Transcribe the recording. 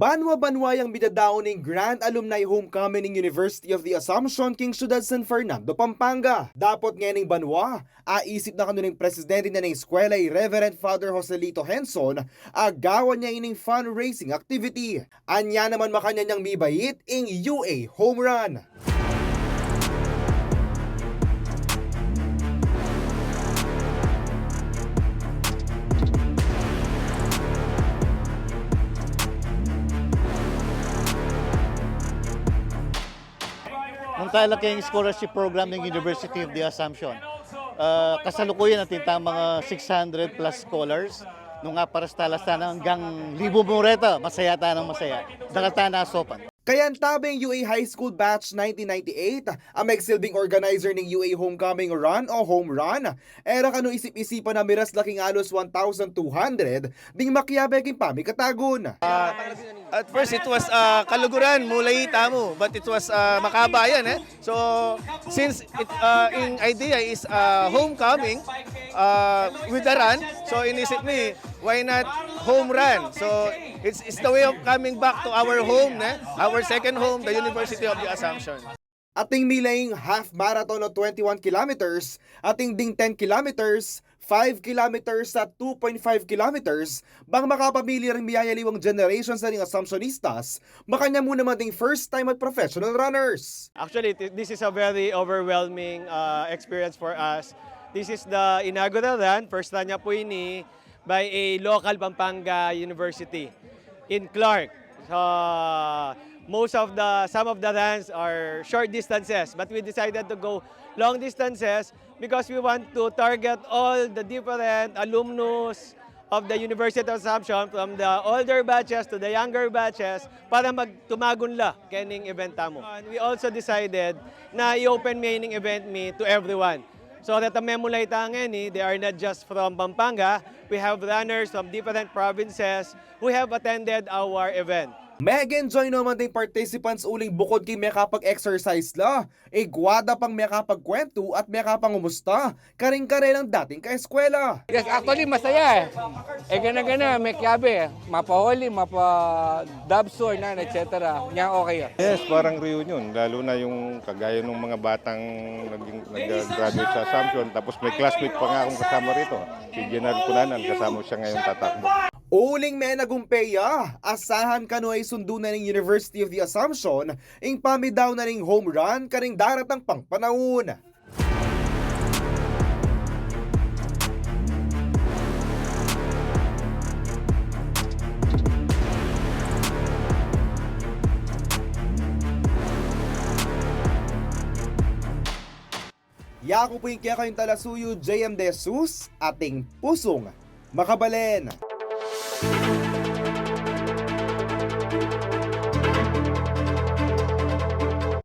Banwa-banwa ang bidadaon ng Grand Alumni Homecoming ng University of the Assumption King Ciudad San Fernando, Pampanga. Dapat nga ng banwa, aisip na kanuning presidente na ng eskwela ay Reverend Father Joselito Henson, agawan niya ining fundraising activity. Anya naman makanya niyang mibait ing UA Home Run. Muntalak yung scholarship program ng University of the Assumption. Uh, kasalukuyan natin tang mga 600 plus scholars nung nga para sa talastan hanggang libo mureta, masaya tanang masaya. Dakatana sopan. Kaya ang tabing UA High School Batch 1998, ang magsilbing organizer ng UA Homecoming Run o Home Run, era kanu isip-isipan na miras laking alos 1,200 ding makiyabeking pamikatagon. At first, it was uh, Kaluguran, Mulay Tamo, but it was uh, Makabayan. Eh? So, since it, uh, in idea is uh, homecoming uh, with the run, so inisip ni, why not home run? So, it's, it's the way of coming back to our home, eh? our second home, the University of the Assumption. Ating milaying half marathon o 21 kilometers, ating ding 10 kilometers, 5 kilometers at 2.5 kilometers, bang makapamili rin biyayaliwang generations na ng Assumptionistas, makanya muna mating first time at professional runners. Actually, th- this is a very overwhelming uh, experience for us. This is the inaugural run, first run niya po ini by a local Pampanga University in Clark. So, most of the, some of the runs are short distances, but we decided to go long distances because we want to target all the different alumnus of the University of Assumption from the older batches to the younger batches para magtumagunla kening event tamo. And we also decided na i-open maining event me to everyone. So that the memulay tangeni, they are not just from Pampanga. We have runners from different provinces who have attended our event. Mag-enjoy naman din participants uling bukod kay may kapag-exercise la. E gwada pang may kapag-kwento at may kapang-umusta. Karing-kare lang dating ka-eskwela. Yes, actually masaya eh. Eh gana-gana, may kiyabe. Mapa-holy, mapa-dubsor na, etc. Nya okay ah. Yes, parang reunion. Lalo na yung kagaya ng mga batang naging, nag-graduate sa Assumption. Tapos may classmate pa nga akong kasama rito. Si General Kunanan, kasama siya ngayon tatakbo. Uling may nagumpeya, asahan kano ay sundo na ng University of the Assumption, ing pamidaw na ng home run karing daratang pang panahon. Yako po yung kaya kayong talasuyo, JM De Jesus, ating pusong makabalen. you